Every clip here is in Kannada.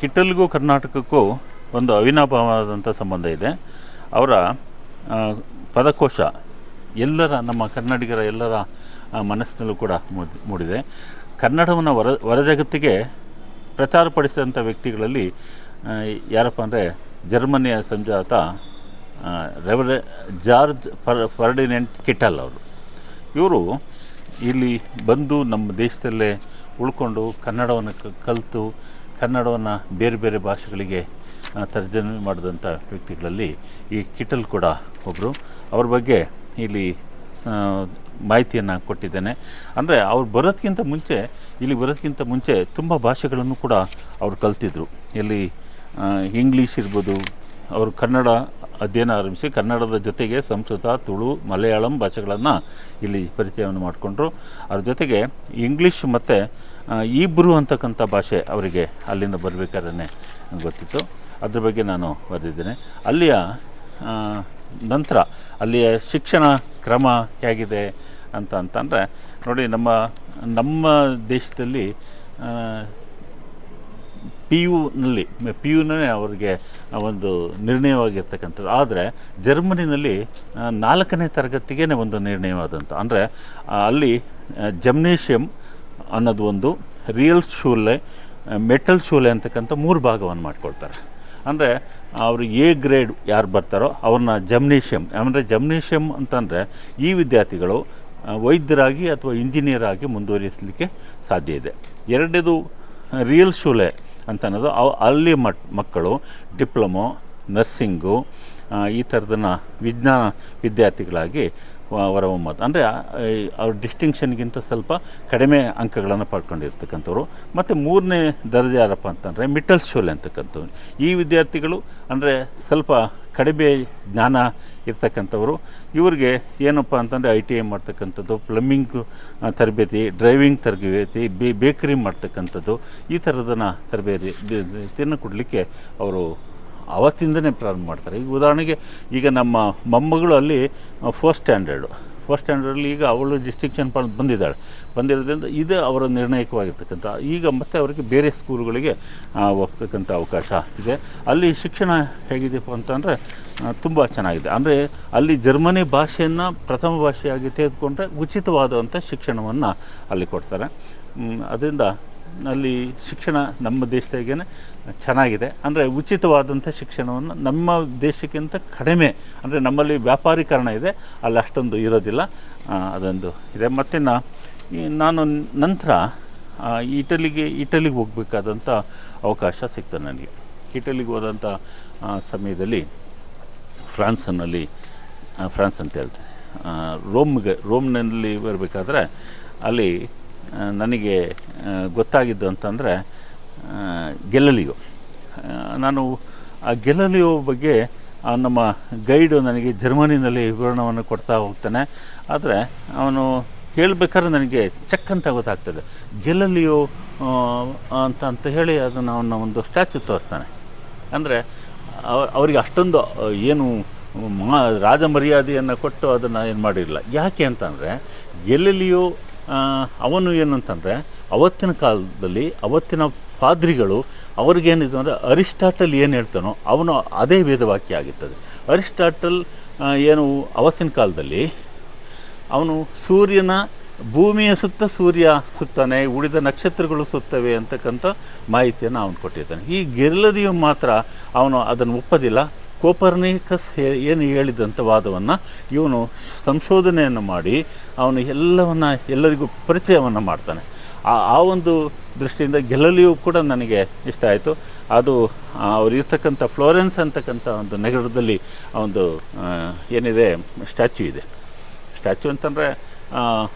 ಕಿಟ್ಟಲ್ಗೂ ಕರ್ನಾಟಕಕ್ಕೂ ಒಂದು ಅವಿನಾಭಾವವಾದಂಥ ಸಂಬಂಧ ಇದೆ. ಅವರ ಪದಕೋಶ ಎಲ್ಲರ, ನಮ್ಮ ಕನ್ನಡಿಗರ ಎಲ್ಲರ ಮನಸ್ಸಿನಲ್ಲೂ ಕೂಡ ಮೂಡ್- ಮೂಡಿದೆ. ಕನ್ನಡವನ್ನು ಹೊರ ಹೊರಜಗತ್ತಿಗೆ ಪ್ರಚಾರಪಡಿಸಿದಂಥ ವ್ಯಕ್ತಿಗಳಲ್ಲಿ ಯಾರಪ್ಪ ಅಂದರೆ ಜರ್ಮನಿಯ ಸಂಜಾತ ರೆವರೆ, ಜಾರ್ಜ್ ಫರ್, ಫರ್ಡಿನೆಂಟ್ ಕಿಟಲ್ ಅವರು. ಇವರು ಇಲ್ಲಿ ಬಂದು ನಮ್ಮ ದೇಶದಲ್ಲೇ ಉಳ್ಕೊಂಡು ಕನ್ನಡವನ್ನು ಕಲಿತು ಕನ್ನಡವನ್ನು ಬೇರೆ ಬೇರೆ ಭಾಷೆಗಳಿಗೆ ತರ್ಜಮೆ ಮಾಡಿದಂಥ ವ್ಯಕ್ತಿಗಳಲ್ಲಿ ಈ ಕಿಟಲ್ ಕೂಡ ಒಬ್ಬರು ಅವ್ರ ಬಗ್ಗೆ ಇಲ್ಲಿ ಮಾಹಿತಿಯನ್ನು ಕೊಟ್ಟಿದ್ದೇನೆ. ಅಂದರೆ ಅವ್ರು ಬರೋದಕ್ಕಿಂತ ಮುಂಚೆ, ಇಲ್ಲಿ ಬರೋದಕ್ಕಿಂತ ಮುಂಚೆ ತುಂಬ ಭಾಷೆಗಳನ್ನು ಕೂಡ ಅವರು ಕಲ್ತಿದ್ರು. ಇಲ್ಲಿ ಇಂಗ್ಲೀಷ್ ಇರ್ಬೋದು, ಅವರು ಕನ್ನಡ ಅಧ್ಯಯನ ಆರಂಭಿಸಿ ಕನ್ನಡದ ಜೊತೆಗೆ ಸಂಸ್ಕೃತ, ತುಳು, ಮಲಯಾಳಂ ಭಾಷೆಗಳನ್ನು ಇಲ್ಲಿ ಪರಿಚಯವನ್ನು ಮಾಡಿಕೊಂಡ್ರು. ಅದ್ರ ಜೊತೆಗೆ ಇಂಗ್ಲೀಷ್ ಮತ್ತು ಈಬ್ರು ಅಂತಕ್ಕಂಥ ಭಾಷೆ ಅವರಿಗೆ ಅಲ್ಲಿಂದ ಬರಬೇಕಾದ್ರೆ ಗೊತ್ತಿತ್ತು. ಅದ್ರ ಬಗ್ಗೆ ನಾನು ಬರೆದಿದ್ದೇನೆ. ಅಲ್ಲಿಯ ನಂತರ ಅಲ್ಲಿಯ ಶಿಕ್ಷಣ ಕ್ರಮ ಹೇಗಿದೆ ಅಂತ ಅಂತಂದರೆ, ನೋಡಿ ನಮ್ಮ ನಮ್ಮ ದೇಶದಲ್ಲಿ ಪಿ ಯುನಲ್ಲಿ ಪಿ ಯುನೇ ಅವರಿಗೆ ಒಂದು ನಿರ್ಣಯವಾಗಿರ್ತಕ್ಕಂಥದ್ದು. ಆದರೆ ಜರ್ಮನಿನಲ್ಲಿ ನಾಲ್ಕನೇ ತರಗತಿಗೆ ಒಂದು ನಿರ್ಣಯವಾದಂಥ, ಅಂದರೆ ಅಲ್ಲಿ ಜಮ್ನೇಷಿಯಂ ಅನ್ನೋದು ಒಂದು ರಿಯಲ್ ಶೂಲೆ ಮೆಟಲ್ ಶೂಲೆ ಅಂತಕ್ಕಂಥ ಮೂರು ಭಾಗವನ್ನು ಮಾಡ್ಕೊಳ್ತಾರೆ. ಅಂದರೆ, ಅವರು ಎ ಗ್ರೇಡ್ ಯಾರು ಬರ್ತಾರೋ ಅವ್ರನ್ನ ಜಮ್ನೇಷಿಯಂ ಅಂದರೆ ಜಮ್ನೇಷಿಯಂ ಅಂತಂದರೆ ಈ ವಿದ್ಯಾರ್ಥಿಗಳು ವೈದ್ಯರಾಗಿ ಅಥವಾ ಇಂಜಿನಿಯರ್ ಆಗಿ ಮುಂದುವರಿಸಲಿಕ್ಕೆ ಸಾಧ್ಯ ಇದೆ. ಎರಡನೇದು ರಿಯಲ್ ಶೂಲೆ ಅಂತ ಅನ್ನೋದು. ಅಲ್ಲಿ ಮಟ್ ಮಕ್ಕಳು ಡಿಪ್ಲೊಮೊ ನರ್ಸಿಂಗು ಈ ಥರದನ್ನ ವಿಜ್ಞಾನ ವಿದ್ಯಾರ್ಥಿಗಳಾಗಿ ಒಮ್ಮತ. ಅಂದರೆ ಅವ್ರ ಡಿಸ್ಟಿಂಕ್ಷನ್ಗಿಂತ ಸ್ವಲ್ಪ ಕಡಿಮೆ ಅಂಕಗಳನ್ನು ಪಡ್ಕೊಂಡಿರ್ತಕ್ಕಂಥವ್ರು. ಮತ್ತು ಮೂರನೇ ದರ್ಜೆ ಯಾರಪ್ಪ ಅಂತಂದರೆ ಮಿಟಲ್ ಶೋಲೆ ಅಂತಕ್ಕಂಥವ್ರು. ಈ ವಿದ್ಯಾರ್ಥಿಗಳು, ಅಂದರೆ ಸ್ವಲ್ಪ ಕಡಿಮೆ ಜ್ಞಾನ ಇರ್ತಕ್ಕಂಥವ್ರು. ಇವ್ರಿಗೆ ಏನಪ್ಪ ಅಂತಂದರೆ, ಐ ಟಿ ಐ ಮಾಡ್ತಕ್ಕಂಥದ್ದು ಪ್ಲಂಬಿಂಗ್ ತರಬೇತಿ, ಡ್ರೈವಿಂಗ್ ತರಬೇತಿ ಬೇಕರಿ ಮಾಡ್ತಕ್ಕಂಥದ್ದು, ಈ ಥರದನ್ನು ತರಬೇತಿ ಕೊಡಲಿಕ್ಕೆ ಅವರು ಅವತ್ತಿಂದನೇ ಪ್ರಾರಂಭ ಮಾಡ್ತಾರೆ. ಈಗ ಉದಾಹರಣೆಗೆ ಈಗ ನಮ್ಮ ಮೊಮ್ಮಗಳು ಅಲ್ಲಿ ಫಸ್ಟ್ ಸ್ಟ್ಯಾಂಡರ್ಡು ಫಸ್ಟ್ ಸ್ಟ್ಯಾಂಡರ್ಡಲ್ಲಿ ಈಗ ಅವಳು ಡಿಸ್ಟಿಂಕ್ಷನ್ ಬಂದಿದ್ದಾಳೆ. ಬಂದಿರೋದ್ರಿಂದ ಇದು ಅವರ ನಿರ್ಣಾಯಕವಾಗಿರ್ತಕ್ಕಂಥ, ಈಗ ಮತ್ತೆ ಅವರಿಗೆ ಬೇರೆ ಸ್ಕೂಲ್ಗಳಿಗೆ ಹೋಗ್ತಕ್ಕಂಥ ಅವಕಾಶ ಇದೆ. ಅಲ್ಲಿ ಶಿಕ್ಷಣ ಹೇಗಿದೆಯಪ್ಪ ಅಂತಂದರೆ ತುಂಬ ಚೆನ್ನಾಗಿದೆ. ಅಂದರೆ ಅಲ್ಲಿ ಜರ್ಮನಿ ಭಾಷೆಯನ್ನು ಪ್ರಥಮ ಭಾಷೆಯಾಗಿ ತೆಗೆದುಕೊಂಡ್ರೆ ಉಚಿತವಾದಂಥ ಶಿಕ್ಷಣವನ್ನು ಅಲ್ಲಿ ಕೊಡ್ತಾರೆ. ಅದರಿಂದ ಅಲ್ಲಿ ಶಿಕ್ಷಣ ನಮ್ಮ ದೇಶದಾಗೇ ಚೆನ್ನಾಗಿದೆ. ಅಂದರೆ ಉಚಿತವಾದಂಥ ಶಿಕ್ಷಣವನ್ನು ನಮ್ಮ ದೇಶಕ್ಕಿಂತ ಕಡಿಮೆ, ಅಂದರೆ ನಮ್ಮಲ್ಲಿ ವ್ಯಾಪಾರೀಕರಣ ಇದೆ, ಅಲ್ಲಿ ಅಷ್ಟೊಂದು ಇರೋದಿಲ್ಲ. ಅದೊಂದು ಇದೆ. ಮತ್ತು ನಾನು ನಂತರ ಇಟಲಿಗೆ ಇಟಲಿಗೆ ಹೋಗಬೇಕಾದಂಥ ಅವಕಾಶ ಸಿಕ್ತು ನನಗೆ. ಇಟಲಿಗೆ ಹೋದಂಥ ಸಮಯದಲ್ಲಿ ಫ್ರಾನ್ಸ್ನಲ್ಲಿ ಫ್ರಾನ್ಸ್ ಅಂತ ಹೇಳ್ತೇನೆ. ರೋಮ್ಗೆ, ರೋಮ್ನಲ್ಲಿ ಬರಬೇಕಾದ್ರೆ ಅಲ್ಲಿ ನನಗೆ ಗೊತ್ತಾಗಿದ್ದು ಅಂತಂದರೆ ಗೆಲ್ಲಲಿಯೋ ನಾನು ಆ ಗೆಲ್ಲಲಿಯೋ ಬಗ್ಗೆ ನಮ್ಮ ಗೈಡು ನನಗೆ ಜರ್ಮನಿನಲ್ಲಿ ವಿವರಣವನ್ನು ಕೊಡ್ತಾ ಹೋಗ್ತಾನೆ. ಆದರೆ, ಅವನು ಕೇಳಬೇಕಾದ್ರೆ ನನಗೆ ಚೆಕ್ ಅಂತ ಗೊತ್ತಾಗ್ತದೆ. ಗೆಲ್ಲಲಿಯೋ ಅಂತ ಅಂತ ಹೇಳಿ ಅದನ್ನು ಅವನ ಒಂದು ಸ್ಟ್ಯಾಚು ತೋರಿಸ್ತಾನೆ. ಅಂದರೆ ಅವರಿಗೆ ಅಷ್ಟೊಂದು ಏನು ಮಾ ರಾಜ ಮರ್ಯಾದೆಯನ್ನು ಕೊಟ್ಟು ಅದನ್ನು ಏನು ಮಾಡಿರಲಿಲ್ಲ. ಯಾಕೆ ಅಂತಂದರೆ ಗೆಲ್ಲಲಿಯೋ ಅವನು ಏನಂತಂದರೆ, ಅವತ್ತಿನ ಕಾಲದಲ್ಲಿ, ಅವತ್ತಿನ ಪಾದ್ರಿಗಳು ಅವ್ರಿಗೇನಿದೆ ಅಂದರೆ, ಅರಿಸ್ಟಾಟಲ್ ಏನು ಹೇಳ್ತಾನೋ, ಅವನು ಅದೇ ವೇದವಾಕ್ಯ ಆಗಿರ್ತದೆ. ಅರಿಸ್ಟಾಟಲ್ ಏನು, ಅವತ್ತಿನ ಕಾಲದಲ್ಲಿ, ಅವನು ಸೂರ್ಯನ ಭೂಮಿಯ ಸುತ್ತ ಸೂರ್ಯ ಸುತ್ತಾನೆ, ಉಳಿದ ನಕ್ಷತ್ರಗಳು ಸುತ್ತವೆ ಅಂತಕ್ಕಂಥ ಮಾಹಿತಿಯನ್ನು ಅವನು ಕೊಟ್ಟಿದ್ದಾನೆ. ಈ ಗೆಲ್ಲರಿಯು ಮಾತ್ರ ಅವನು ಅದನ್ನು ಒಪ್ಪದಿಲ್ಲ. ಕೋಪರ್ನಿಕಸ್ ಏನು ಹೇಳಿದಂಥ ವಾದವನ್ನು ಇವನು ಸಂಶೋಧನೆಯನ್ನು ಮಾಡಿ ಅವನು ಎಲ್ಲವನ್ನು, ಎಲ್ಲರಿಗೂ ಪರಿಚಯವನ್ನು ಮಾಡ್ತಾನೆ. ಆ ಆ ಒಂದು ದೃಷ್ಟಿಯಿಂದ ಗೆಲ್ಲಲಿಯೂ ಕೂಡ ನನಗೆ ಇಷ್ಟ ಆಯಿತು. ಅದು ಅವರಿರ್ತಕ್ಕಂಥ ಫ್ಲೋರೆನ್ಸ್ ಅಂತಕ್ಕಂಥ ಒಂದು ನಗರದಲ್ಲಿ ಒಂದು ಏನಿದೆ, ಸ್ಟ್ಯಾಚ್ಯೂ ಇದೆ. ಸ್ಟ್ಯಾಚ್ಯೂ ಅಂತಂದರೆ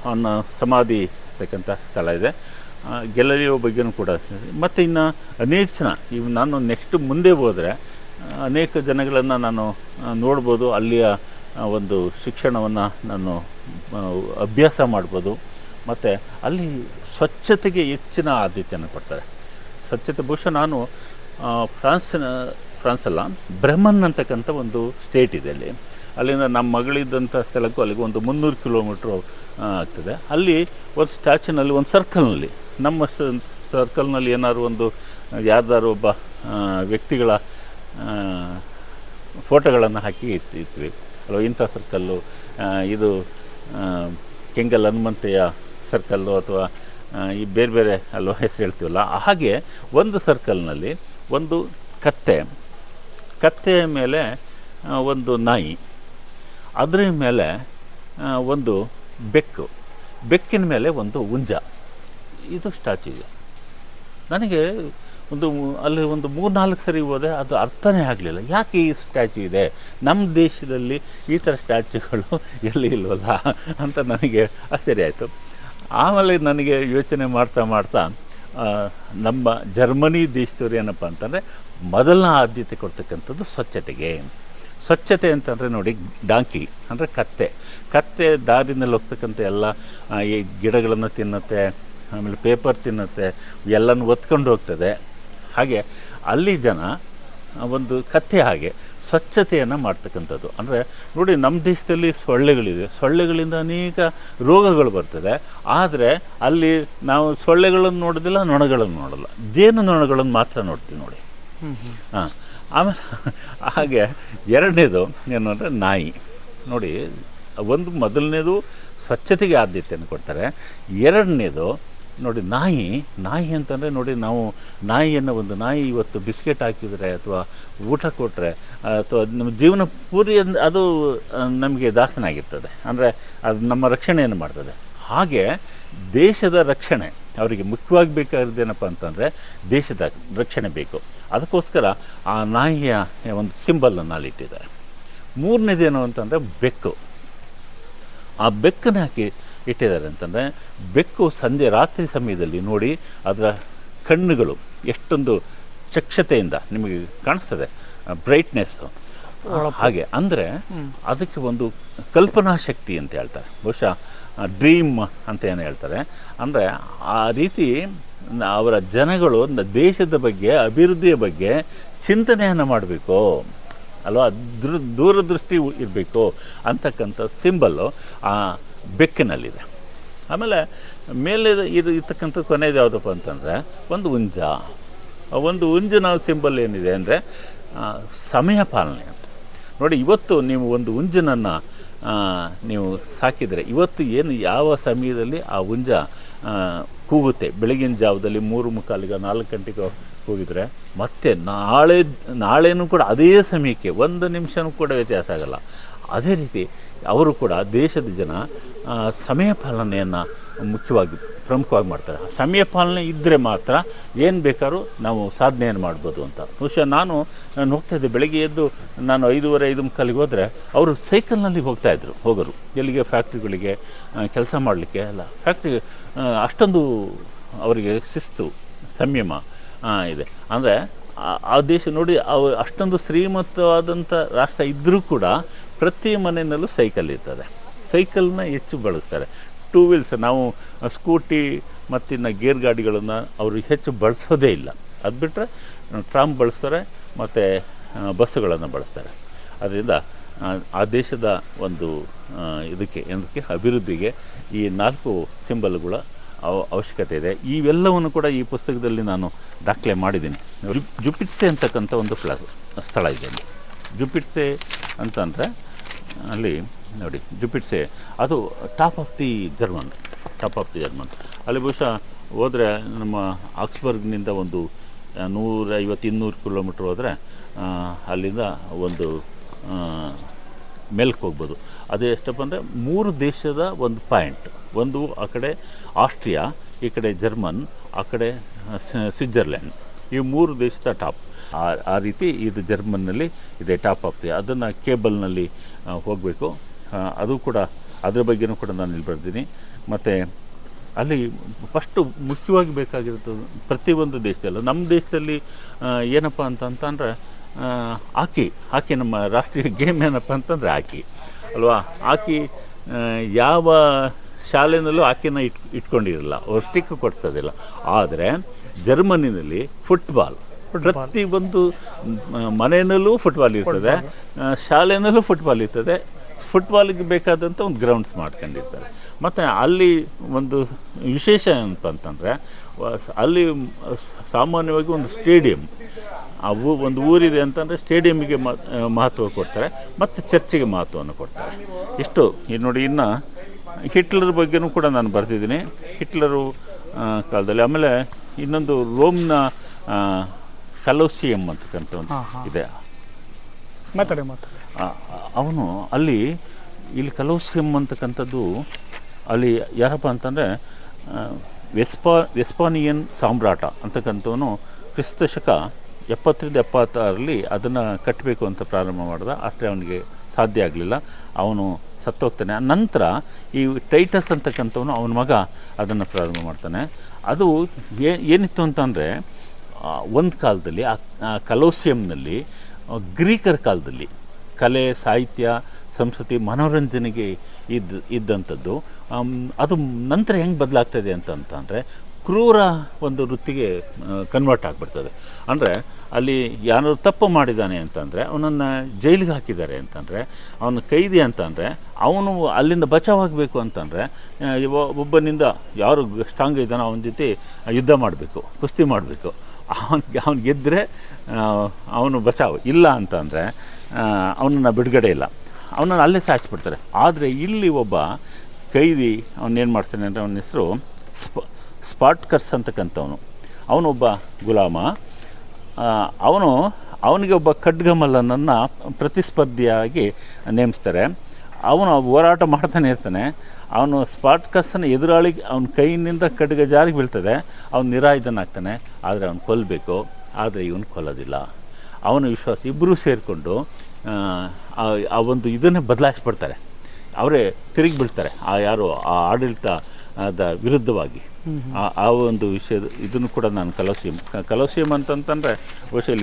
ಅವನ ಸಮಾಧಿ ಇರ್ತಕ್ಕಂಥ ಸ್ಥಳ ಇದೆ. ಗೆಲ್ಲಲಿಯೋ ಬಗ್ಗೆನೂ ಕೂಡ ಮತ್ತು ಇನ್ನು ಅನೇಕ ಜನ, ಇವು ನಾನು ನೆಕ್ಸ್ಟ್ ಮುಂದೆ ಹೋದರೆ ಅನೇಕ ಜನಗಳನ್ನು ನಾನು ನೋಡ್ಬೋದು. ಅಲ್ಲಿಯ ಒಂದು ಶಿಕ್ಷಣವನ್ನು ನಾನು ಅಭ್ಯಾಸ ಮಾಡ್ಬೋದು. ಮತ್ತು ಅಲ್ಲಿ ಸ್ವಚ್ಛತೆಗೆ ಹೆಚ್ಚಿನ ಆದ್ಯತೆಯನ್ನು ಕೊಡ್ತಾರೆ. ಸ್ವಚ್ಛತೆ ಬಹುಶಃ ನಾನು ಫ್ರಾನ್ಸ್ನ ಫ್ರಾನ್ಸಿನ ಫ್ರಾನ್ಸ್ ಅಲ್ಲ ಬ್ರಹ್ಮನ್ ಅಂತಕ್ಕಂಥ ಒಂದು ಸ್ಟೇಟ್ ಇದೆ ಅಲ್ಲಿ. ಅಲ್ಲಿಂದ ನಮ್ಮ ಮಗಳಿದ್ದಂಥ ಸ್ಥಳಕ್ಕೂ ಅಲ್ಲಿಗೆ ಒಂದು ಮುನ್ನೂರು ಕಿಲೋಮೀಟ್ರು ಆಗ್ತದೆ. ಅಲ್ಲಿ ಒಂದು ಸ್ಟ್ಯಾಚ್ಯೂನಲ್ಲಿ ಒಂದು ಸರ್ಕಲ್ನಲ್ಲಿ ನಮ್ಮ ಸರ್ಕಲ್ನಲ್ಲಿ ಏನಾದ್ರು ಒಂದು ಯಾರ್ದಾರು ಒಬ್ಬ ವ್ಯಕ್ತಿಗಳ ಫೋಟೋಗಳನ್ನು ಹಾಕಿ ಇಟ್, ಇಟ್ವಿ. ಅಲ್ವಾ, ಇಂಥ ಸರ್ಕಲ್ಲು ಇದು ಕೆಂಗಲ್ ಹನುಮಂತೆಯ ಸರ್ಕಲ್ಲು ಅಥವಾ ಈ ಬೇರೆ ಬೇರೆ ಅಲ್ವಾ ಹೆಸರು ಹೇಳ್ತೀವಲ್ಲ ಹಾಗೆ ಒಂದು ಸರ್ಕಲ್ನಲ್ಲಿ ಒಂದು ಕತ್ತೆ. ಕತ್ತೆಯ ಮೇಲೆ ಒಂದು ನಾಯಿ. ಅದರ ಮೇಲೆ ಒಂದು ಬೆಕ್ಕು. ಬೆಕ್ಕಿನ ಮೇಲೆ ಒಂದು ಹುಂಜ. ಇದು ಸ್ಟ್ಯಾಚು ಇದೆ. ನನಗೆ ಒಂದು ಅಲ್ಲಿ ಒಂದು ಮೂರ್ನಾಲ್ಕು ಸರಿ ಹೋದರೆ ಅದು ಅರ್ಥನೇ ಆಗಲಿಲ್ಲ. ಯಾಕೆ ಈ ಸ್ಟ್ಯಾಚು ಇದೆ? ನಮ್ಮ ದೇಶದಲ್ಲಿ ಈ ಥರ ಸ್ಟ್ಯಾಚ್ಯುಗಳು ಎಲ್ಲಿ ಇಲ್ವಲ್ಲ ಅಂತ ನನಗೆ ಆಶ್ಚರ್ಯ ಆಯಿತು. ಆಮೇಲೆ ನನಗೆ ಯೋಚನೆ ಮಾಡ್ತಾ ಮಾಡ್ತಾ ನಮ್ಮ ಜರ್ಮನಿ ದೇಶದವ್ರು ಏನಪ್ಪ ಅಂತಂದರೆ ಮೊದಲನ ಆದ್ಯತೆ ಕೊಡ್ತಕ್ಕಂಥದ್ದು ಸ್ವಚ್ಛತೆಗೆ. ಸ್ವಚ್ಛತೆ ಅಂತಂದರೆ ನೋಡಿ, ಡಾಂಕಿ, ಅಂದರೆ ಕತ್ತೆ. ಕತ್ತೆ ದಾರಿನಲ್ಲಿ ಹೋಗ್ತಕ್ಕಂಥ ಎಲ್ಲ ಈ ಗಿಡಗಳನ್ನು ತಿನ್ನುತ್ತೆ, ಆಮೇಲೆ ಪೇಪರ್ ತಿನ್ನುತ್ತೆ, ಎಲ್ಲನೂ ಒತ್ಕೊಂಡು ಹೋಗ್ತದೆ. ಹಾಗೆ ಅಲ್ಲಿ ಜನ ಒಂದು ಕಥೆ ಹಾಗೆ ಸ್ವಚ್ಛತೆಯನ್ನು ಮಾಡ್ತಕ್ಕಂಥದ್ದು. ಅಂದರೆ ನೋಡಿ ನಮ್ಮ ದೇಶದಲ್ಲಿ ಸೊಳ್ಳೆಗಳಿವೆ ಸೊಳ್ಳೆಗಳಿಂದ ಅನೇಕ ರೋಗಗಳು ಬರ್ತದೆ. ಆದರೆ ಅಲ್ಲಿ ನಾವು ಸೊಳ್ಳೆಗಳನ್ನು ನೋಡೋದಿಲ್ಲ, ನೊಣಗಳನ್ನು ನೋಡಲ್ಲ. ಜೇನು ನೊಣಗಳನ್ನು ಮಾತ್ರ ನೋಡ್ತೀವಿ ನೋಡಿ. ಹಾಂ. ಆಮೇಲೆ ಹಾಗೆ ಎರಡನೇದು ಏನು ಅಂದರೆ ನಾಯಿ. ನೋಡಿ, ಒಂದು ಮೊದಲನೇದು ಸ್ವಚ್ಛತೆಗೆ ಆದ್ಯತೆಯನ್ನು ಕೊಡ್ತಾರೆ. ಎರಡನೇದು ನೋಡಿ, ನಾಯಿ ನಾಯಿ ಅಂತಂದರೆ ನೋಡಿ, ನಾವು ನಾಯಿಯನ್ನು ಒಂದು ನಾಯಿ ಇವತ್ತು ಬಿಸ್ಕೆಟ್ ಹಾಕಿದರೆ ಅಥವಾ ಊಟ ಕೊಟ್ಟರೆ ಅಥವಾ ನಮ್ಮ ಜೀವನ ಪೂರಿ ಅಂದ್- ನಮಗೆ ದಾಸನಾಗಿರ್ತದೆ ಅಂದರೆ ಅದು ನಮ್ಮ ರಕ್ಷಣೆಯನ್ನು ಮಾಡ್ತದೆ. ಹಾಗೆ ದೇಶದ ರಕ್ಷಣೆ, ಅವರಿಗೆ ಮುಖ್ಯವಾಗಿ ಬೇಕಾಗಿದ್ದೇನಪ್ಪ ಅಂತಂದರೆ ದೇಶದ ರಕ್ಷಣೆ ಬೇಕು. ಅದಕ್ಕೋಸ್ಕರ ಆ ನಾಯಿಯ ಒಂದು ಸಿಂಬಲನ್ನು ಅಲ್ಲಿಟ್ಟಿದ್ದಾರೆ ಮೂರನೇದೇನು ಅಂತಂದರೆ ಬೆಕ್ಕು. ಆ ಬೆಕ್ಕನ್ನು ಹಾಕಿ ಇಟ್ಟಿದ್ದಾರೆ ಅಂತಂದರೆ ಬೆಕ್ಕು ಸಂಜೆ ರಾತ್ರಿ ಸಮಯದಲ್ಲಿ ನೋಡಿ ಅದರ ಕಣ್ಣುಗಳು ಎಷ್ಟೊಂದು ಚಕ್ಷತೆಯಿಂದ ನಿಮಗೆ ಕಾಣಿಸ್ತದೆ ಬ್ರೈಟ್ನೆಸ್ಸು ಹಾಗೆ ಅಂದರೆ ಅದಕ್ಕೆ ಒಂದು ಕಲ್ಪನಾ ಶಕ್ತಿ ಅಂತ ಹೇಳ್ತಾರೆ. ಬಹುಶಃ ಡ್ರೀಮ್ ಅಂತ ಏನು ಹೇಳ್ತಾರೆ. ಅಂದರೆ ಆ ರೀತಿ ಅವರ ಜನಗಳು ದೇಶದ ಬಗ್ಗೆ ಅಭಿವೃದ್ಧಿಯ ಬಗ್ಗೆ ಚಿಂತನೆಯನ್ನು ಮಾಡಬೇಕು. ಅಲ್ವಾ? ದೃ ದೂರದೃಷ್ಟಿ ಇರಬೇಕು ಅಂತಕ್ಕಂಥ ಸಿಂಬಲ್ಲು ಆ ಬೆಕ್ಕಿನಲ್ಲಿದೆ. ಆಮೇಲೆ ಮೇಲೆ ಇದು ಇರ್ತಕ್ಕಂಥ ಕೊನೆಯದು ಯಾವುದಪ್ಪ ಅಂತಂದರೆ, ಒಂದು ಉಂಜ ಒಂದು ಉಂಜಿನ ಸಿಂಬಲ್ ಏನಿದೆ ಅಂದರೆ ಸಮಯ ಪಾಲನೆ ಅಂತ. ನೋಡಿ, ಇವತ್ತು ನೀವು ಒಂದು ಉಂಜಿನನ್ನು ನೀವು ಸಾಕಿದರೆ, ಇವತ್ತು ಏನು ಯಾವ ಸಮಯದಲ್ಲಿ ಆ ಉಂಜ ಕೂಗುತ್ತೆ? ಬೆಳಗಿನ ಜಾವದಲ್ಲಿ ಮೂರು ಮುಕ್ಕಾಲಿಗೆ ನಾಲ್ಕು ಗಂಟೆಗೆ ಹೋಗಿದರೆ, ಮತ್ತೆ ನಾಳೆ ನಾಳೆನೂ ಕೂಡ ಅದೇ ಸಮಯಕ್ಕೆ ಒಂದು ನಿಮಿಷನೂ ಕೂಡ ವ್ಯತ್ಯಾಸ ಆಗಲ್ಲ. ಅದೇ ರೀತಿ ಅವರು ಕೂಡ ದೇಶದ ಜನ ಸಮಯ ಪಾಲನೆಯನ್ನು ಮುಖ್ಯವಾಗಿ ಪ್ರಮುಖವಾಗಿ ಮಾಡ್ತಾರೆ. ಸಮಯ ಪಾಲನೆ ಇದ್ದರೆ ಮಾತ್ರ ಏನು ಬೇಕಾದ್ರೂ ನಾವು ಸಾಧನೆಯನ್ನು ಮಾಡ್ಬೋದು ಅಂತ. ಬಹುಶಃ ನಾನು ನಾನು ಹೋಗ್ತಾ ಇದ್ದೆ, ಬೆಳಗ್ಗೆ ಎದ್ದು ನಾನು ಐದೂವರೆ, ಐದು ಮುಕ್ಕಾಲಿಗೆ ಹೋದರೆ ಅವರು ಸೈಕಲ್ನಲ್ಲಿ ಹೋಗ್ತಾಯಿದ್ರು ಹೋಗೋರು. ಎಲ್ಲಿಗೆ? ಫ್ಯಾಕ್ಟ್ರಿಗಳಿಗೆ ಕೆಲಸ ಮಾಡಲಿಕ್ಕೆ ಅಲ್ಲ ಫ್ಯಾಕ್ಟ್ರಿ ಅಷ್ಟೊಂದು ಅವರಿಗೆ ಶಿಸ್ತು, ಸಂಯಮ ಇದೆ. ಅಂದರೆ ಆ ದೇಶ ನೋಡಿ ಅವು ಅಷ್ಟೊಂದು ಶ್ರೀಮಂತವಾದಂಥ ರಾಷ್ಟ್ರ ಇದ್ದರೂ ಕೂಡ ಪ್ರತಿ ಮನೆಯಲ್ಲೂ ಸೈಕಲ್ ಇರ್ತದೆ. ಸೈಕಲ್ನ ಹೆಚ್ಚು ಬಳಸ್ತಾರೆ. ಟೂ ವೀಲ್ಸ್ ನಾವು ಸ್ಕೂಟಿ ಮತ್ತಿನ್ನ ಗೇರ್ ಗಾಡಿಗಳನ್ನು ಅವರು ಹೆಚ್ಚು ಬಳಸೋದೇ ಇಲ್ಲ. ಅದು ಬಿಟ್ಟರೆ ಟ್ರಾಮ್ ಬಳಸ್ತಾರೆ ಮತ್ತು ಬಸ್ಸುಗಳನ್ನು ಬಳಸ್ತಾರೆ. ಅದರಿಂದ ಆ, ದೇಶದ ಒಂದು ಇದಕ್ಕೆ ಏನಕ್ಕೆ ಅಭಿವೃದ್ಧಿಗೆ ಈ ನಾಲ್ಕು ಸಿಂಬಲ್ಗಳ ಅವ ಅವಶ್ಯಕತೆ ಇದೆ. ಇವೆಲ್ಲವನ್ನು ಕೂಡ ಈ ಪುಸ್ತಕದಲ್ಲಿ ನಾನು ದಾಖಲೆ ಮಾಡಿದ್ದೀನಿ. ಜು- ಜುಪಿಟ್ಸೆ ಅಂತಕ್ಕಂಥ ಒಂದು ಸ್ಥಳ ಇದೆ. ಜುಪಿಟ್ಸೆ ಅಂತಂದರೆ ಅಲ್ಲಿ, ನೋಡಿ ಜುಪಿಟ್ಸೆ ಅದು top of the German top of the German ಅಲ್ಲಿ ಬಹುಶಃ ಹೋದರೆ ನಮ್ಮ ಆಕ್ಸ್ಬರ್ಗ್ನಿಂದ ಒಂದು ನೂರೈವತ್ತು ಇನ್ನೂರು ಕಿಲೋಮೀಟ್ರ್ ಹೋದರೆ ಅಲ್ಲಿಂದ ಒಂದು ಮೆಲ್ಕ್ ಹೋಗ್ಬೋದು. ಅದು ಎಷ್ಟಪ್ಪ ಅಂದರೆ ಮೂರು ದೇಶದ ಒಂದು ಪಾಯಿಂಟ್. ಒಂದು ಆ ಕಡೆ ಆಸ್ಟ್ರಿಯಾ, ಈ ಕಡೆ ಜರ್ಮನ್, ಆ ಕಡೆ ಸ್ವಿಟ್ಜರ್ಲ್ಯಾಂಡ್ ಈ ಮೂರು ದೇಶದ ಟಾಪ್. ಆ ಆ ರೀತಿ ಇದು ಜರ್ಮನ್ನಲ್ಲಿ ಇದೆ, ಟಾಪ್ ಆಫ್ ದಿ ಅದನ್ನು ಕೇಬಲ್ನಲ್ಲಿ ಹೋಗಬೇಕು. ಅದು ಕೂಡ, ಅದರ ಬಗ್ಗೆನೂ ಕೂಡ ನಾನು ಇಲ್ಲಿ ಬರ್ತೀನಿ ಮತ್ತು ಅಲ್ಲಿ ಫಸ್ಟು ಮುಖ್ಯವಾಗಿ ಬೇಕಾಗಿರೋದು ಪ್ರತಿಯೊಂದು ದೇಶದಲ್ಲೂ. ನಮ್ಮ ದೇಶದಲ್ಲಿ ಏನಪ್ಪ ಅಂತಂತಂದರೆ ಹಾಕಿ ಹಾಕಿ ನಮ್ಮ ರಾಷ್ಟ್ರೀಯ ಗೇಮ್ ಏನಪ್ಪ ಅಂತಂದರೆ ಹಾಕಿ, ಅಲ್ವಾ? ಹಾಕಿ ಯಾವ ಶಾಲೆನಲ್ಲೂ ಹಾಕಿನ ಇಟ್, ಇಟ್ಕೊಂಡಿರಲ್ಲ, ಅವ್ರು ಸ್ಟಿಕ್ ಕೊಡ್ತದಿಲ್ಲ. ಆದರೆ ಜರ್ಮನಿನಲ್ಲಿ ಫುಟ್ಬಾಲ್ ಪ್ರತಿ ಒಂದು ಮನೆಯಲ್ಲೂ ಫುಟ್ಬಾಲ್ ಇರ್ತದೆ. ಶಾಲೆಯಲ್ಲೂ ಫುಟ್ಬಾಲ್ ಇರ್ತದೆ. ಫುಟ್ಬಾಲಿಗೆ ಬೇಕಾದಂಥ ಒಂದು ಗ್ರೌಂಡ್ಸ್ ಮಾಡ್ಕೊಂಡಿರ್ತಾರೆ. ಮತ್ತು ಅಲ್ಲಿ ಒಂದು ವಿಶೇಷ ಏನಪ್ಪ ಅಂತಂದರೆ ಅಲ್ಲಿ ಸಾಮಾನ್ಯವಾಗಿ ಒಂದು ಸ್ಟೇಡಿಯಂ ಆ ಊ ಒಂದು ಊರಿದೆ ಅಂತಂದರೆ ಸ್ಟೇಡಿಯಮ್ಗೆ ಮಹತ್ವ ಕೊಡ್ತಾರೆ. ಮತ್ತು ಚರ್ಚಿಗೆ ಮಹತ್ವವನ್ನು ಕೊಡ್ತಾರೆ. ಇಷ್ಟು. ಈ ನೋಡಿ ಇನ್ನು ಹಿಟ್ಲರ್ ಬಗ್ಗೆನೂ ಕೂಡ ನಾನು ಬರೆದಿದ್ದೀನಿ. ಹಿಟ್ಲರು ಕಾಲದಲ್ಲಿ. ಆಮೇಲೆ ಇನ್ನೊಂದು ರೋಮ್ನ ಕಲೋಸಿಯಂ ಅಂತಕ್ಕಂಥ ಒಂದು ಇದೆ. ಮಾತಾಡಿ ಮಾತಾಡಿ. ಅವನು ಅಲ್ಲಿ ಇಲ್ಲಿ ಕಲೋಸಿಯಂ ಅಂತಕ್ಕಂಥದ್ದು ಅಲ್ಲಿ ಯಾರಪ್ಪ ಅಂತಂದರೆ ವೆಸ್ಪಾ ವೆಸ್ಪಾನಿಯನ್ ಸಾಮ್ರಾಟ ಅಂತಕ್ಕಂಥವನು ಕ್ರಿಸ್ತ ಶಕ ಎಪ್ಪತ್ತರಿಂದ ಎಪ್ಪತ್ತಾರರಲ್ಲಿ ಅದನ್ನು ಕಟ್ಟಬೇಕು ಅಂತ ಪ್ರಾರಂಭ ಮಾಡಿದ. ಅಷ್ಟೇ ಅವನಿಗೆ ಸಾಧ್ಯ ಆಗಲಿಲ್ಲ. ಅವನು ಸತ್ತೋಗ್ತಾನೆ. ನಂತರ ಈ ಟೈಟಸ್ ಅಂತಕ್ಕಂಥವನು ಅವನ ಮಗ ಅದನ್ನು ಪ್ರಾರಂಭ ಮಾಡ್ತಾನೆ. ಅದು ಏನಿತ್ತು ಅಂತಂದರೆ ಒಂದು ಕಾಲದಲ್ಲಿ, ಆ ಕಲೋಸಿಯಂನಲ್ಲಿ ಗ್ರೀಕರ ಕಾಲದಲ್ಲಿ, ಕಲೆ, ಸಾಹಿತ್ಯ, ಸಂಸ್ಕೃತಿ, ಮನೋರಂಜನೆಗೆ ಇದ್ದ ಇದ್ದಂಥದ್ದು. ಅದು ನಂತರ ಹೆಂಗೆ ಬದಲಾಗ್ತದೆ ಅಂತಂತಂದರೆ ಕ್ರೂರ ಒಂದು ವೃತ್ತಿಗೆ ಕನ್ವರ್ಟ್ ಆಗಿಬಿಡ್ತದೆ. ಅಂದರೆ, ಅಲ್ಲಿ ಯಾರು ತಪ್ಪು ಮಾಡಿದ್ದಾನೆ ಅಂತಂದರೆ ಅವನನ್ನು ಜೈಲಿಗೆ ಹಾಕಿದ್ದಾರೆ ಅಂತಂದರೆ ಅವನು ಕೈದಿ ಅಂತಂದರೆ ಅವನು ಅಲ್ಲಿಂದ ಬಚಾವಾಗಬೇಕು ಅಂತಂದರೆ ಒಬ್ಬನಿಂದ ಯಾರು ಸ್ಟ್ರಾಂಗ್ ಇದ್ದಾನೋ ಅವನ ಜೊತೆ ಯುದ್ಧ ಮಾಡಬೇಕು, ಕುಸ್ತಿ ಮಾಡಬೇಕು. ಅವನಿಗೆ ಅವ್ನು ಗೆದ್ದರೆ ಅವನು ಬಚಾವ್, ಇಲ್ಲ ಅಂತಂದರೆ ಅವನನ್ನು ಬಿಡುಗಡೆ ಇಲ್ಲ. ಅವನನ್ನು ಅಲ್ಲೇ ಸಾಚಿಬಿಡ್ತಾರೆ ಆದರೆ ಇಲ್ಲಿ ಒಬ್ಬ ಕೈದಿ ಅವನೇನು ಮಾಡ್ತಾನೆ ಅಂದರೆ ಅವನ ಹೆಸರು ಸ್ಪ, ಸ್ಪಾಟ್ಕರ್ಸ್ ಅಂತಕ್ಕಂಥವನು. ಅವನೊಬ್ಬ ಗುಲಾಮ. ಅವನು, ಅವನಿಗೆ ಒಬ್ಬ ಖಡ್ಗಮಲ್ಲನನ್ನು ಪ್ರತಿಸ್ಪರ್ಧಿಯಾಗಿ ನೇಮಿಸ್ತಾರೆ. ಅವನು ಹೋರಾಟ ಮಾಡ್ತಾನೆ ಇರ್ತಾನೆ. ಅವನು ಸ್ಪಾಟ್ಕಸ್ಸನ್ನು ಎದುರಾಳಿಗೆ ಅವನ ಕೈಯಿಂದ ಕಡ್ಗೆ ಜಾರಿ ಬೀಳ್ತದೆ. ಅವನು ನಿರಾಯುಧನಾಗ್ತಾನೆ. ಆದರೆ ಅವನು ಕೊಲ್ಲಬೇಕು ಆದರೆ ಇವನು ಕೊಲ್ಲೋದಿಲ್ಲ. ಅವನ ವಿಶ್ವಾಸ ಇಬ್ಬರೂ ಸೇರಿಕೊಂಡು, ಆ ಒಂದು ಇದನ್ನೇ ಬದಲಾಯಿಸ್ಬಿಡ್ತಾರೆ. ಅವರೇ ತಿರುಗಿ ಬೀಳ್ತಾರೆ. ಆ, ಯಾರು, ಆ ಆಡಳಿತದ ವಿರುದ್ಧವಾಗಿ. ಆ- ಒಂದು ವಿಷಯದ, ಇದನ್ನು ಕೂಡ ನಾನು ಕಲೋಸಿಯಂ ಕಲೋಸಿಯಂ ಅಂತಂತಂದರೆ, ಬಹುಶಃ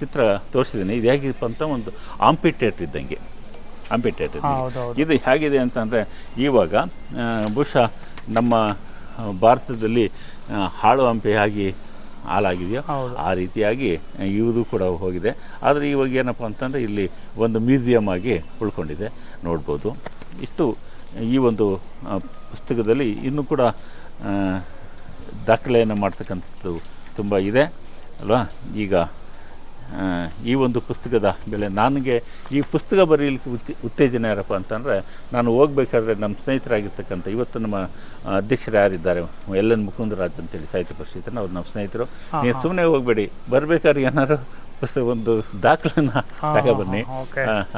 ಚಿತ್ರ ತೋರಿಸಿದ್ದೀನಿ. ಇದು ಹೇಗಿತ್ತು ಅಂತ ಒಂದು ಆಂಪಿಟೇಟ್ ಇದ್ದಂಗೆ. ಆಂಪಿಟೇಟ್ ಹಾಂ ಹೌದು ಹೌದು ಇದು ಹೇಗಿದೆ ಅಂತಂದರೆ ಇವಾಗ ಬಹುಶಃ ನಮ್ಮ ಭಾರತದಲ್ಲಿ ಹಾಳು ಹಂಪೆಯಾಗಿ ಹಾಳಾಗಿದೆಯೋ ಆ ರೀತಿಯಾಗಿ ಇವುದು ಕೂಡ ಹೋಗಿದೆ. ಆದರೆ ಇವಾಗ ಏನಪ್ಪ ಅಂತಂದರೆ ಇಲ್ಲಿ ಒಂದು ಮ್ಯೂಸಿಯಮ್ ಆಗಿ ಉಳ್ಕೊಂಡಿದೆ. ನೋಡ್ಬೋದು. ಇಷ್ಟು ಈ ಒಂದು ಪುಸ್ತಕದಲ್ಲಿ ಇನ್ನೂ ಕೂಡ ದಾಖಲೆಯನ್ನು ಮಾಡ್ತಕ್ಕಂಥದ್ದು ತುಂಬ ಇದೆ ಅಲ್ವಾ? ಈಗ ಈ ಒಂದು ಪುಸ್ತಕದ ಬೆಲೆ. ನನಗೆ ಈ ಪುಸ್ತಕ ಬರೀಲಿಕ್ಕೆ ಉತ್ತೇ ಉತ್ತೇಜನ ಯಾರಪ್ಪ ಅಂತಂದರೆ ನಾನು ಹೋಗ್ಬೇಕಾದ್ರೆ ನಮ್ಮ ಸ್ನೇಹಿತರಾಗಿರ್ತಕ್ಕಂಥ ಇವತ್ತು ನಮ್ಮ ಅಧ್ಯಕ್ಷರು ಯಾರಿದ್ದಾರೆ? ಎಲ್ ಎನ್ ಮುಕುಂದರಾಜ್ ಅಂತೇಳಿ ಸಾಹಿತ್ಯ ಪರಿಷತ್ತಿನ ಅವ್ರು ನಮ್ಮ ಸ್ನೇಹಿತರು. ನೀವು ಸುಮ್ಮನೆ ಹೋಗಬೇಡಿ. ಬರಬೇಕಾದ್ರೆ ಏನಾದ್ರು ಪುಸ್ತಕ ಒಂದು ದಾಖಲೆನ ತಗೊಬನ್ನಿ.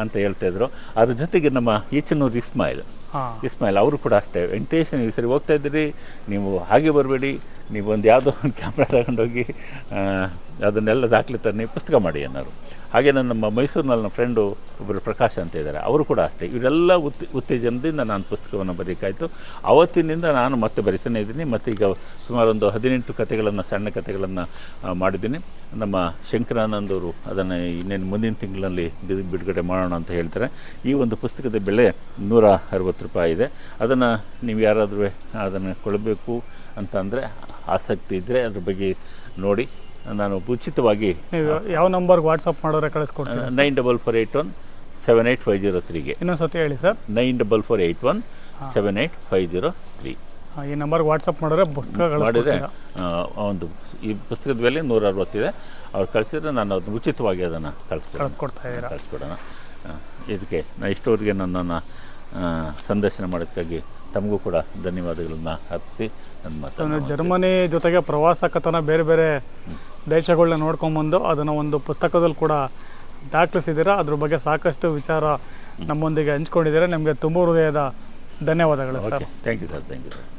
ಅಂತ ಹೇಳ್ತಾ ಇದ್ರು. ಅದ್ರ ಜೊತೆಗೆ ನಮ್ಮ ಈಚನೂರು ಇಸ್ಮಾಯಿಲ್. ಇಸ್ಮಾಯಿಲ್ ಅವರು ಕೂಡ ಅಷ್ಟೇ. ವೆಂಕಟೇಶ್, ನೀವು ಸರಿ ಹೋಗ್ತಾ ಇದ್ದೀರಿ, ನೀವು ಹಾಗೆ ಬರಬೇಡಿ ನೀವು ಒಂದು ಯಾವುದೋ ಒಂದು ಕ್ಯಾಮ್ರಾ ತಗೊಂಡೋಗಿ ಅದನ್ನೆಲ್ಲ ದಾಖಲೆ ತನ್ನಿ ಪುಸ್ತಕ ಮಾಡಿ ಅನ್ನೋರು. ಹಾಗೆ ನನ್ನ ನಮ್ಮ ಮೈಸೂರಿನಲ್ಲಿ ನನ್ನ ಫ್ರೆಂಡು ಒಬ್ಬರು ಪ್ರಕಾಶ್ ಅಂತ ಇದ್ದಾರೆ. ಅವರು ಕೂಡ ಅಷ್ಟೇ. ಇವರೆಲ್ಲ ಉತ್, ಉತ್ತೇಜನದಿಂದ ನಾನು ಪುಸ್ತಕವನ್ನು ಬರೀಕಾಯಿತು. ಅವತ್ತಿನಿಂದ ನಾನು ಮತ್ತೆ ಬರಿತಾನೆ ಇದ್ದೀನಿ. ಮತ್ತು ಈಗ ಸುಮಾರು ಒಂದು ಹದಿನೆಂಟು ಕಥೆಗಳನ್ನು, ಸಣ್ಣ ಕಥೆಗಳನ್ನು ಮಾಡಿದ್ದೀನಿ. ನಮ್ಮ ಶಂಕರಾನಂದ್ ಅವರು ಅದನ್ನು ಇನ್ನೇನು ಮುಂದಿನ ತಿಂಗಳಲ್ಲಿ ಬಿಡುಗಡೆ ಮಾಡೋಣ ಅಂತ ಹೇಳ್ತಾರೆ. ಈ ಒಂದು ಪುಸ್ತಕದ ಬೆಲೆ ನೂರ ಅರವತ್ತು ರೂಪಾಯಿ ಇದೆ. ಅದನ್ನು ನೀವು ಯಾರಾದರೂ ಅದನ್ನು ಕೊಡಬೇಕು ಅಂತಂದರೆ ಆಸಕ್ತಿ ಇದ್ದರೆ ಅದ್ರ ಬಗ್ಗೆ ನೋಡಿ. ನಾನು ಉಚಿತವಾಗಿ ಯಾವ ನಂಬರ್ಗೆ ವಾಟ್ಸಪ್ ಮಾಡೋರೆ ಕಳಿಸ್ಕೊಡ್ತೀನಿ. Nine double four eight one seven eight five zero ತ್ರೀಗೆ ಇನ್ನೊಂದು ಸತಿ ಹೇಳಿ sir. Nine double four eight one seven eight five zero three ಈ ನಂಬರ್ಗೆ ವಾಟ್ಸಪ್ ಮಾಡಿದ್ರೆ ಪುಸ್ತಕ ಮಾಡಿದರೆ ಒಂದು ಈ ಪುಸ್ತಕದ ಬೆಲೆ ನೂರ ಅರವತ್ತಿದೆ ಅವ್ರು ಕಳಿಸಿದ್ರೆ ನಾನು ಅದನ್ನು ಉಚಿತವಾಗಿ ಅದನ್ನು ಕಳ್ಸಿ ಕಳಿಸ್ಕೊಡ್ತಾ ಇದ್ದೀರಾ? ಕಳಿಸ್ಕೊಡೋಣ. ಇದಕ್ಕೆ ನಾನು ಇಷ್ಟವರೆಗೆ ನನ್ನನ್ನು ಸಂದರ್ಶನ ಮಾಡೋದಕ್ಕಾಗಿ ತಮಗೂ ಕೂಡ ಧನ್ಯವಾದಗಳನ್ನ ಅರ್ಪಿಸಿ ನನ್ನ ಮಾತು ಮಾತನ್ನು ಜರ್ಮನಿ ಜೊತೆಗೆ ಪ್ರವಾಸ ಕಥನ ಬೇರೆ ಬೇರೆ ದೇಶಗಳನ್ನ ನೋಡ್ಕೊಂಬಂದು ಅದನ್ನು ಒಂದು ಪುಸ್ತಕದಲ್ಲಿ ಕೂಡ ದಾಖಲಿಸಿದ್ದೀರಾ? ಅದ್ರ ಬಗ್ಗೆ ಸಾಕಷ್ಟು ವಿಚಾರ ನಮ್ಮೊಂದಿಗೆ ಹಂಚ್ಕೊಂಡಿದ್ದೀರಾ? ನಿಮಗೆ ತುಂಬ ಹೃದಯದ ಧನ್ಯವಾದಗಳು sir. Thank you sir thank you sir